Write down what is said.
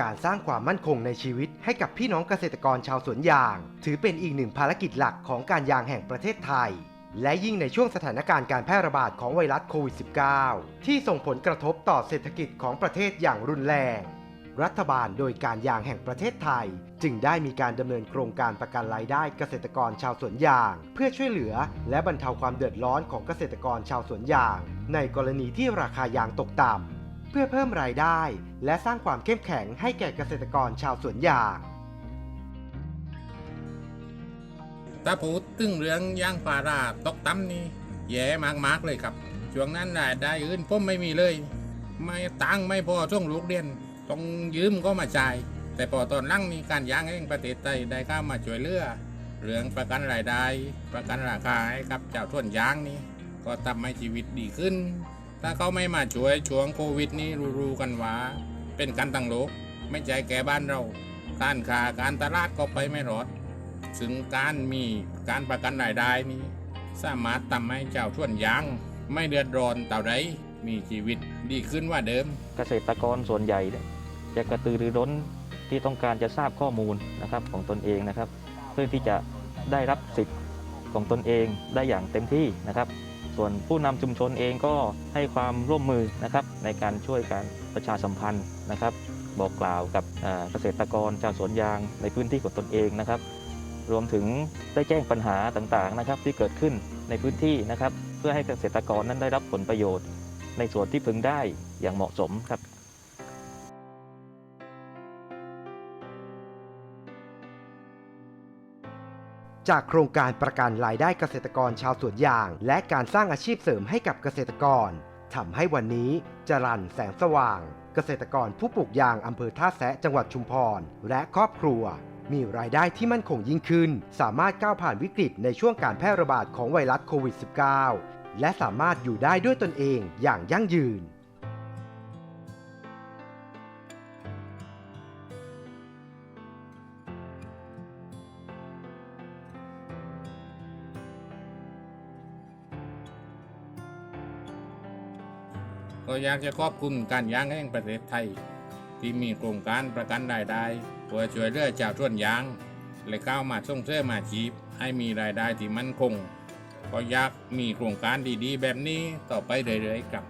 การสร้างความมั่นคงในชีวิตให้กับพี่น้องเกษตรกรชาวสวนยาง ถือเป็นอีกหนึ่งภารกิจหลักของการยางแห่งประเทศไทย และยิ่งในช่วงสถานการณ์การแพร่ระบาดของไวรัสโควิด -19 ที่ส่งผลกระทบต่อเศรษฐกิจของประเทศอย่างรุนแรง รัฐบาลโดยการยางแห่งประเทศไทย จึงได้มีการดำเนินโครงการประกันรายได้เกษตรกรชาวสวนยาง เพื่อช่วยเหลือ และบรรเทาความเดือดร้อนของเกษตรกรชาวสวนยาง ในกรณีที่ราคายางตกต่ำ เพื่อเพิ่มรายได้ และสร้างความเข้มแข็งให้แก่เกษตรกรชาวสวนยาง ถ้าพูดถึงเรื่องยางพาราตกต่ำนี่แย่มากๆเลยครับ ช่วงนั้นรายได้อื่นผมไม่มีเลย ไม่ตังค์ไม่พอช่วงลูกเรียน ต้องยืมก็มาจ่าย แต่พอตอนหลังนี่การยางเองประเทศไทยได้เข้ามาช่วยเหลือเรื่องประกันรายได้ ประกันราคาให้กับเจ้าท่วนยางนี่ก็ทำให้ชีวิตดีขึ้น ถ้าเขาไม่มาช่วยช่วงโควิดนี่รู้ๆกันว่า เป็นการตั้งโลก ไม่ใจแก่บ้านเรา การค้าการตลาดก็ไปไม่รอดซึ่งการมีการประกันรายได้นี้ สามารถทำให้เจ้าท่วนยางไม่เดือดร้อนต่อใดมีชีวิตดีขึ้นว่าเดิม เกษตรกรส่วนใหญ่เนี่ยจะกระตือรือร้นที่ต้องการจะทราบข้อมูลนะครับของตนเองนะครับ เพื่อที่จะได้รับสิทธิ์ของตนเองได้อย่างเต็มที่นะครับ ส่วนผู้นำชุมชนเองก็ให้ความร่วมมือนะครับในการช่วยการประชาสัมพันธ์นะครับ บอกกล่าวกับเกษตรกรชาวสวนยางในพื้นที่ของตนเองนะครับ รวมถึงได้แจ้งปัญหาต่างๆนะครับที่เกิดขึ้นในพื้นที่นะครับ เพื่อให้เกษตรกรนั้นได้รับผลประโยชน์ ในส่วนที่พึงได้อย่างเหมาะสมครับ จากโครงการประกันรายได้เกษตรกรชาวสวนยาง และการสร้างอาชีพเสริมให้กับเกษตรกรทำให้วันนี้จรันแสงสว่าง เกษตรกรผู้ปลูกยางอำเภอท่าแซะจังหวัดชุมพร และครอบครัว มีรายได้ที่มั่นคงยิ่งขึ้น สามารถก้าวผ่านวิกฤตในช่วงการแพร่ระบาดของไวรัสโควิด -19 และสามารถอยู่ได้ด้วยตนเองอย่างยั่งยืน ก็อยากจะขอบคุณการยางแห่งประเทศไทย ที่มีโครงการประกันรายได้เพื่อช่วยเหลือชาวท่วนยาง และก้าวมาส่งเสริมอาชีพให้มีรายได้ที่มั่นคง ก็อยากมีโครงการดีๆ แบบนี้ต่อไปเรื่อยๆครับ